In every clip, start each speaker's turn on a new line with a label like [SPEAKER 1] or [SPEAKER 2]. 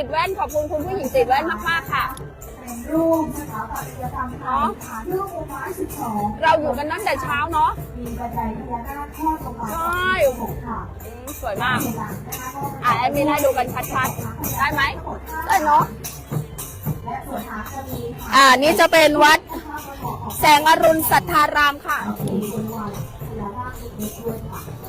[SPEAKER 1] ติดแว่นขอบคุณคุณผู้หญิงติดแว่นมากๆค่ะ
[SPEAKER 2] เป็นรูปสถาปัตยกรรมไทยฐานรูปองค์ไม้12
[SPEAKER 1] เราอยู่กันตั้งแต่เช้าเนาะ
[SPEAKER 2] มีบันไดพญานาคทอดลงมา
[SPEAKER 1] ใช่
[SPEAKER 2] หกค่ะ
[SPEAKER 1] อืมสวยมาก
[SPEAKER 2] ในหลังนะคะก็
[SPEAKER 1] อะแอดมินให้ดูกันชัดๆ ได้ไหมได้เนาะ
[SPEAKER 2] และส่วนหางจะมี
[SPEAKER 1] อ่านี่จะเป็นวัด
[SPEAKER 2] ภาพประกอบของ
[SPEAKER 1] แสงอรุณสัทธารามค่ะ
[SPEAKER 2] สี่บนวันพญานาคเล็กๆด้วยค่ะ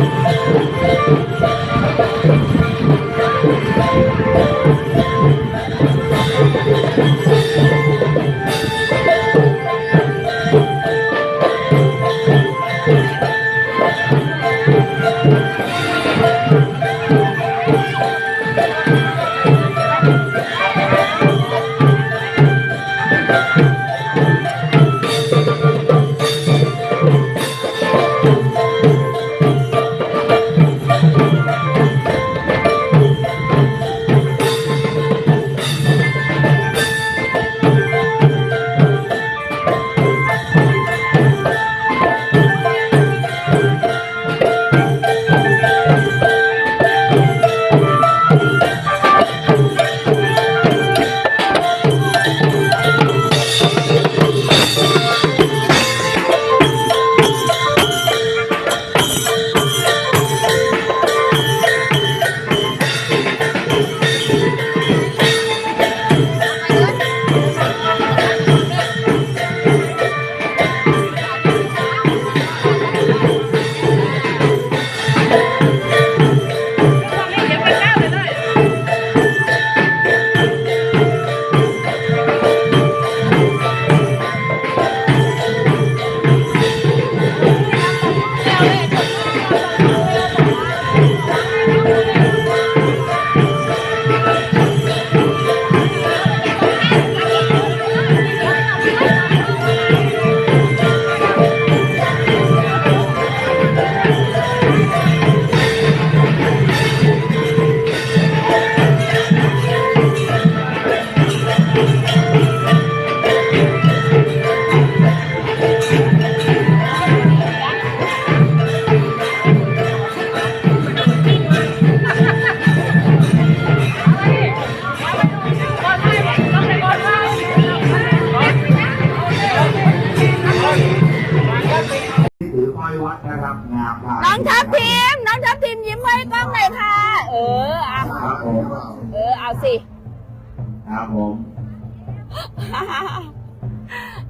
[SPEAKER 1] Oh,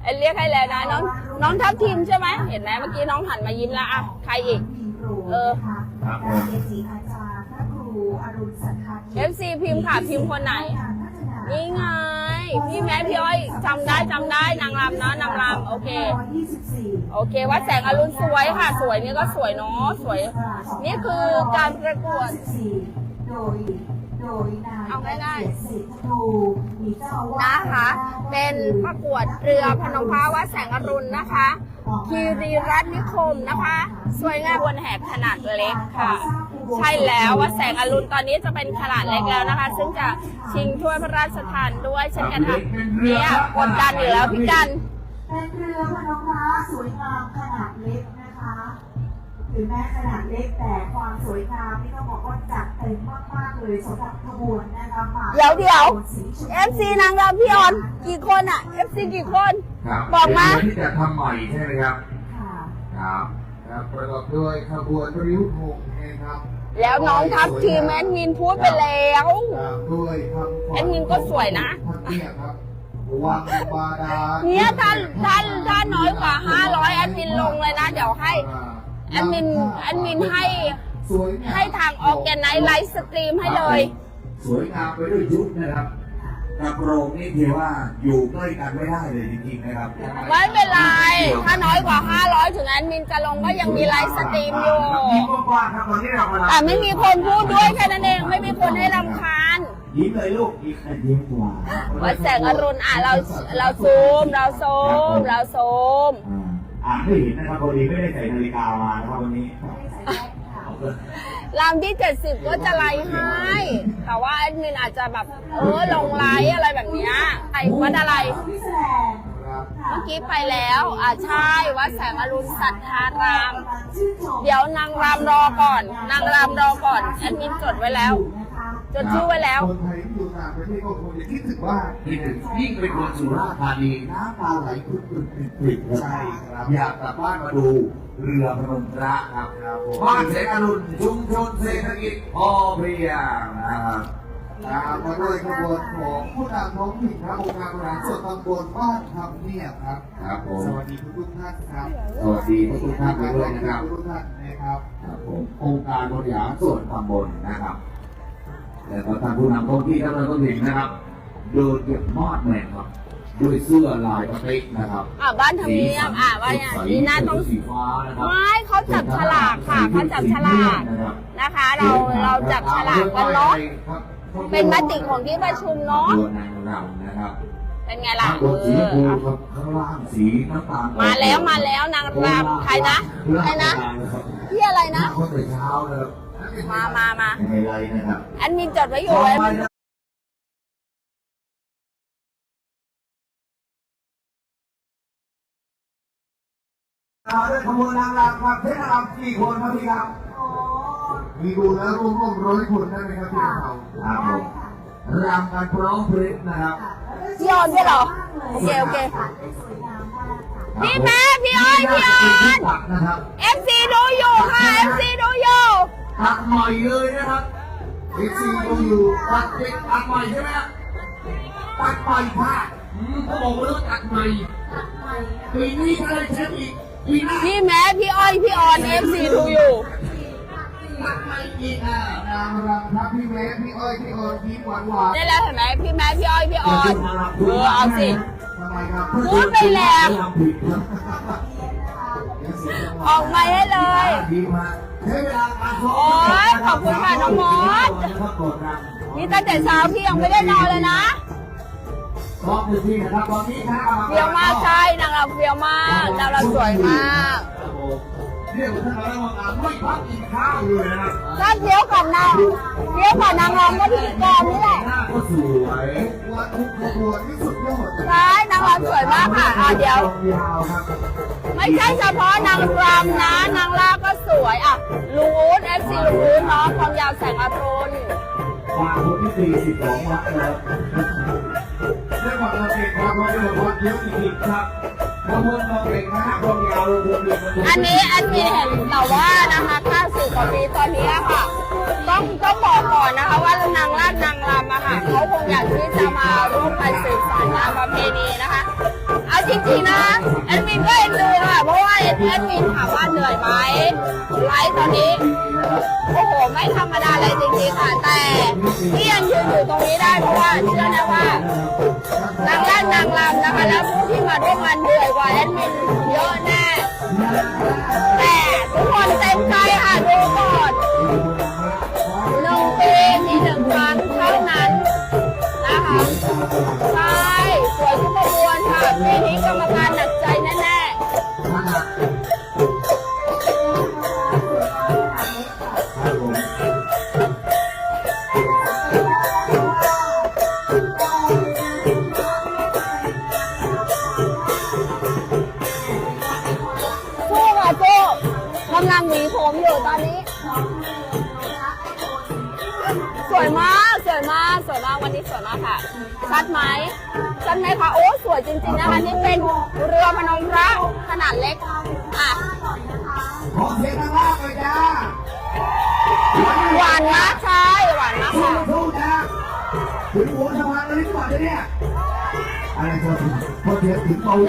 [SPEAKER 1] เอ็นเรียกให้แล้วนะน้องน้องทัพทีมใช่ไหมเห็นไหมเมื่อกี้น้องหันมายิ้มแล้วอะใครอีก
[SPEAKER 2] มีครู
[SPEAKER 1] เออ
[SPEAKER 2] นะคะ
[SPEAKER 3] ครับผ
[SPEAKER 2] และ
[SPEAKER 3] ม
[SPEAKER 2] เอจีอาจารย์พระครูอรุณสัทธาทิพย์
[SPEAKER 1] FC พิมพ์ค่ะพิมพ์คนไหน
[SPEAKER 2] การพัฒนา
[SPEAKER 1] นี่ไง พี่แม่พี่อ้อยจำได้จำได้นางรำเนาะนางรำโอเค
[SPEAKER 2] 24
[SPEAKER 1] โอเค วัดแสงอรุณสวยค่ะ สวยนี่ก็สวยเนาะสวย นี่คือการประกวด
[SPEAKER 2] โดย โดยนาย
[SPEAKER 1] เอาง่ายๆ
[SPEAKER 2] เกีรติสิทธนูมีเจ้าอาวาส
[SPEAKER 1] นะคะ เป็นประกวดเรือพนมพระวัดแสงอรุณนะคะ คีรีรัตน์นิคมนะคะ สวยงามบนแหบขนาดเล็กค่ะ ใช่แล้ววัดแสงอรุณตอนนี้จะเป็นขนาดเล็กแล้วนะคะ ซึ่งจะชิงถ้วยพระราชทานด้วยเช่นกันค่ะเนี่ยกดดันอยู่แล้วพี่กัน
[SPEAKER 2] เป็นเรือพนมพระสวยงามขนาดเล็กนะคะ ถึงแม้ขนาดเล็กแต่ความสวยงามนี่ต้องบอกว่าจัดเต็มมากๆเลยสำหรับขบวนนะคะมา
[SPEAKER 1] เดี๋ยวเดี๋ยว
[SPEAKER 2] สีชมพู
[SPEAKER 1] FC นางรำพี่ออนกี่คนอะ FC กี่คน
[SPEAKER 3] ครับ
[SPEAKER 1] บอกมา
[SPEAKER 3] เดี๋ยวที่จะทำใหม่ใช่ไหมครับ
[SPEAKER 2] ค่ะ
[SPEAKER 3] ครับครับประกอบด้วยขบวนริ้วโงนะครับ
[SPEAKER 1] แล้วน้องทัพทีมแอดมินพูดไปแล้ว
[SPEAKER 3] ตามด้วยคำขวัญ
[SPEAKER 1] แอดมินก็สวยนะ
[SPEAKER 3] ทัพเนี่ยครับวังบาดาล
[SPEAKER 1] เนี่ยท่านท่านถ้าน้อยกว่า500แอดมินลงเลยนะเดี๋ยวให้ แอดมินแอดมินให้
[SPEAKER 3] สวยงาม
[SPEAKER 1] ให้ทางออแกไนไลฟ์สตรีมให้เลย
[SPEAKER 3] สวยงามไปด้วยยุคนะครับกระโปรงนี่ถือว่าอยู่ใกล้กันไม่ได้เลยจริงๆนะครับ
[SPEAKER 1] ไม่เป็นไรถ้าน้อยกว่า 500 ถึงแอดมินจะลงก็ยังมีไลฟ์สตรีมอยู่
[SPEAKER 3] ยิ้มกว้างๆครับตอนนี้เรากำลัง
[SPEAKER 1] แต่ไม่มีคนพูดด้วยแค่นั้นเองไม่มีคนให้รำคาญ
[SPEAKER 3] ยิ้มเลยลูกยิ้มยิ้มกว่า
[SPEAKER 1] วัดแสงอรุณอะเราเราซูมเราซูมเราซูม
[SPEAKER 3] อ่านไม่เห็นนะครับพอดีไม่ได้ใส่นาฬิกามานะครับวันนี้
[SPEAKER 1] รำที่ 70 ก็จะไลฟ์ให้ แต่ว่าแอดมินอาจจะแบบ เออลงไลฟ์อะไรแบบเนี้ยไอ้วัดอะไร เมื่อกี้ไปแล้ว อ่าใช่ วัดแสงอรุณสัทธาราม
[SPEAKER 2] ชื่นชม
[SPEAKER 1] เดี๋ยวนางรำรอก่อน นางรำรอก่อน แอดมินจดไว้แล้ว จดชื่อไว้แล้ว
[SPEAKER 3] คนไทยที่อยู่ ต่างประเทศก็คงจะคิดถึงว่าคิดถึงยิ่งเป็นคนสุราษฎร์ธานีน้ำตาไหลพรึบๆปริบๆใช่ครับอยากกลับบ้านมาดูเรือพนมพระครับบ้านเสกอรุณชุมชนเศรษฐกิจพอเพียงนะครับตามมาด้วยขบวนของผู้นำท้องถิ่นครับองค์การบริหารส่วนตำบลบ้านทำเนียบครับครับผมสวัสดีทุกๆท่านครับสวัสดีทุกๆท่านไปด้วยนะครับทุกท่านนะครับครับผมองค์การบริหารส่วนตำบลนะครับ แล้วก็ท่านผู้นำท้องที่ท่านต้องเห็นนะครับโดยเก็บมอดแมนครับด้วยเสื้อลายกระติกนะครับ
[SPEAKER 1] อ่าบ้านทำเนียบอ่าว่าอย่างนี้น่าต้อง
[SPEAKER 3] สีฟ้านะครับ
[SPEAKER 1] ไม่เขาจับฉลากค่ะเขาจับฉลากนะคะ เราเราจับฉลากกันเนาะเป็นมติของที่ประชุมเนาะ
[SPEAKER 3] ตัวนางรำนะครับ
[SPEAKER 1] เป็นไงล่ะ
[SPEAKER 3] ข้างบ
[SPEAKER 1] เอน
[SPEAKER 3] สีชมพู
[SPEAKER 1] อ
[SPEAKER 3] ครับข้างล่างสีน้ำตาล
[SPEAKER 1] มาแล้วมาแล้วนางรำใครนะใครนะพี่อะไรนะ
[SPEAKER 3] คนแต่เช้านะครับ
[SPEAKER 1] มามามา
[SPEAKER 3] ในไรนะครับ
[SPEAKER 1] แอดมินจดไว้อยู่แอดมิน
[SPEAKER 3] เราได้ขบวนนางรำครับเท่นางรำกี่คนครับพี่ครับ
[SPEAKER 2] อ๋อ
[SPEAKER 3] มีดูแล้วร่วมร่วมร้อยคนได้ไหมครับพี่เขาครับผมรำกันพร้อมเพลงนะครับ
[SPEAKER 1] พี่ออนด้วยเหรอโอเคโอเค
[SPEAKER 2] สวยงามมากค่ะ
[SPEAKER 1] พี่แม่พี่อ้อยพี่ออน
[SPEAKER 3] นะครับ
[SPEAKER 1] FC ดูอยู่ค่ะ FC ดูอยู่
[SPEAKER 3] ตัดใหม่เลยนะครับเอซีดูอยู่ตัดเด็กตัดใหม่ใช่ไหมครับตัดใหม่พลาดอืมเขาบอกว่าต้องตัดใหม่ปีนี้ก็เลยเช็คอีกปีหน้า
[SPEAKER 1] พี่แม่พี่อ้อยพี่ออน FC ดูอยู่
[SPEAKER 3] ตัดใหม่อีกอะนางรำครับพี่แม่พี่อ้อยพี่ออนพี่หวานหวาน
[SPEAKER 1] ได้แล้วเห็นไหมพี่แม่พี่อ้อยพี่ออนเออเอาสิ
[SPEAKER 3] ทำไมครับ
[SPEAKER 1] พูดไปแล้ว
[SPEAKER 3] ผิดครับ
[SPEAKER 1] ออกมาให้เลย
[SPEAKER 3] ดีมากใช้เวลาการซ้อม
[SPEAKER 1] โอ๊ยขอบคุณค่ะน้องมดนี่ตั้งแต่เช้าพี่ยังไม่ได้นอนเลยนะ
[SPEAKER 3] ซ้อมอยู่ที่นะครับตอนนี้คณะกรรมการ
[SPEAKER 1] เฟี้ยวมากใช่นางรำเฟี้ยวมากนางรำสวยมาก
[SPEAKER 3] เรียกว่าท่านคณะกรรมการไม่พักกินข้าวเลยนะครับ
[SPEAKER 1] ถ้าเฟี้ยวกับนางเฟี้ยวกับนางรำก็พิธีกรนี่แหละ
[SPEAKER 3] หน้าก็สวยวันทุกขบวนที่สุดยอด
[SPEAKER 1] ใช่นางรำสวยมากค่ะอะเดี๋ยว ไม่ใช่เฉพาะนางรำนะ นางลาก็สวยอะลุงอู๊ดเอฟซีลุงอู๊ดเนาะความยาวแสงอรุณ
[SPEAKER 3] วาคนที่สี่สิบสองวันะครับเรื่องของเราเองครับเพราะเรื่องวัดเยอะจริงๆครับ องนะความยาวรวมๆกัน
[SPEAKER 1] อันนี้แอดมินเห็นแต่ว่านะคะค่าสื่อกว่าปีตอนนี้ค่ะ ต้องต้องบอกก่อนนะคะว่านางลาดนางรำอะค่ะเขาคงอยากที่จะมาร่วมกันสืบสานงานประเพณีนะคะ จริงๆนะแอดมินก็เอ็นดูค่ะเพราะว่าแอดมินถามว่าเหนื่อยไหมไลฟ์ตอนนี้โอ้โหไม่ธรรมดาเลยจริงๆค่ะแต่ที่ยังยืนอยู่ตรงนี้ได้เพราะว่าเชื่อนะว่านางล่านนางรำนะคะแล้วผู้ที่มาร่วมงานเหนื่อยกว่าแอดมินเยอะแน่แต่ทุกคนเต็มใจค่ะดูก่อนหนึ่งปีมีหนึ่งครั้งเท่านั้นนะคะ ค่ะปีนี้กรรมการหนักใจ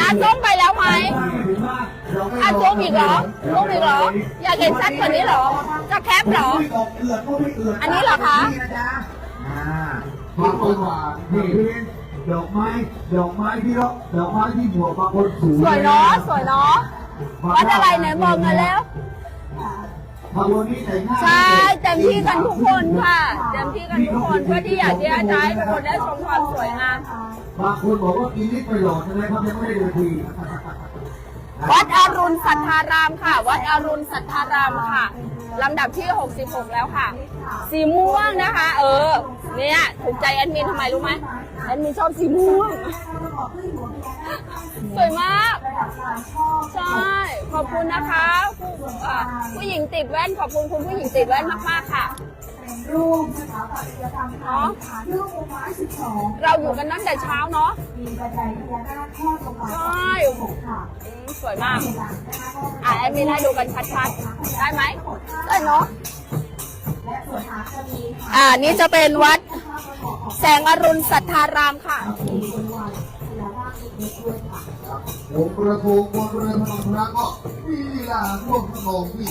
[SPEAKER 1] น้าส้มไปแล้วไหม
[SPEAKER 3] ถึงมากเราไม่
[SPEAKER 1] อะส้มอีกเหรอส้มอีกเหรอ อยากเห็นชัดกว่านี้เหรอ จะแคปเหรอ
[SPEAKER 3] ไม่ออกเอือดก็ไม่เอือด
[SPEAKER 1] อันนี้เหรอคะ
[SPEAKER 3] นี่นะจ๊ะอ่าบางคนว่านี่ดอกไม้ดอกไม้ที่เราดอกไม้ที่หัวบางคนสูง
[SPEAKER 1] สวยเนาะสวยเนาะวัดอะไรไหนบอกกันแล้ว ใช่เต็มที่กันทุกคนค่ะเต็มที่กันทุกคนเพื่อที่อยากที่จะให้ทุกคนได้ชมความสวยงาม
[SPEAKER 3] บางคนบอกว่ากินนิดไปหลอดใช่ไหมครับยังไม่ได้ดูที
[SPEAKER 1] วัดอรุณสัทธารามค่ะ วัดอรุณสัทธารามค่ะลำดับที่ 66 แล้วค่ะ สีม่วงนะคะ เออ เนี่ย ถูกใจแอดมินทำไมรู้ไหมแอดมินชอบสีม่วง สวยมาก ใช่ ขอบคุณนะคะผู้อ่าผู้หญิงติดแว่นขอบคุณคุณผู้หญิงติดแว่นมากๆค่ะ
[SPEAKER 2] รูปสถาปัตยกรรมไทยค่ะรูปองค์ไม้สิบสอง
[SPEAKER 1] เราอยู่กันตั้งแต่เช้าเนาะ
[SPEAKER 2] มีบันไดพญานาคทอดลงมา
[SPEAKER 1] ใช่
[SPEAKER 2] หกค่ะ
[SPEAKER 1] อืมสวยมาก
[SPEAKER 2] หลังนะคะก็
[SPEAKER 1] อะแอดมินให้ดูกันชัดๆ ได้ไหมได้เนาะ
[SPEAKER 2] และส่วนหางจะมี
[SPEAKER 1] อ่านี่จะเป็นวัด
[SPEAKER 2] ภาพประกอบของ
[SPEAKER 1] แสงอรุณสัทธารามค่ะ
[SPEAKER 3] ผมกระโปรงบนเรือพนมพระก็มีลีลาร่วมขนมพี่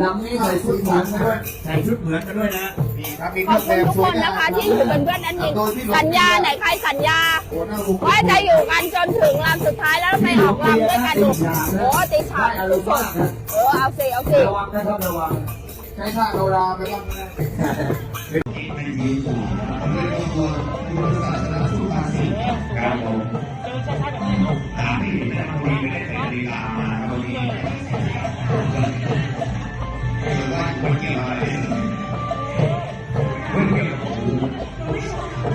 [SPEAKER 3] ลำนี้ใส่ชุดเหมันมาด้วย
[SPEAKER 4] ใส่ชุดเหมือนกันด้วยนะ
[SPEAKER 3] นี่ครับมี
[SPEAKER 1] ขอบคุณทุกคนนะคะที่อยู่เป็นเพื่อนแอดมินสัญญาไหนใครสัญญาว่าจะอยู่กันจนถึงลำสุดท้ายแล้วไปออกลำด้วยกันดูโอ้ติฉาบทุกคนเออเอาสิเอาสิ
[SPEAKER 4] ระวังนะครับระวัง
[SPEAKER 3] ใช้ท่าเราราไปบ้างนะ
[SPEAKER 4] สี Thank you.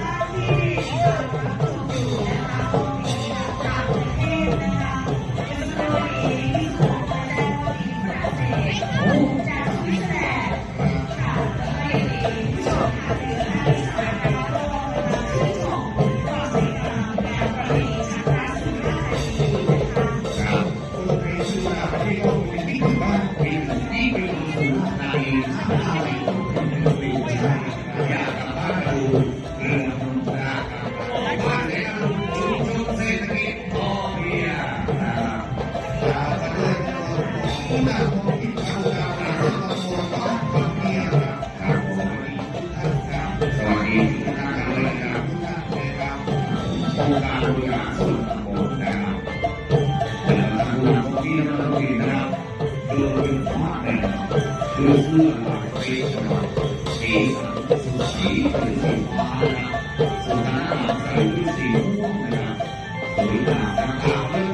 [SPEAKER 4] là chỉ là tham khảo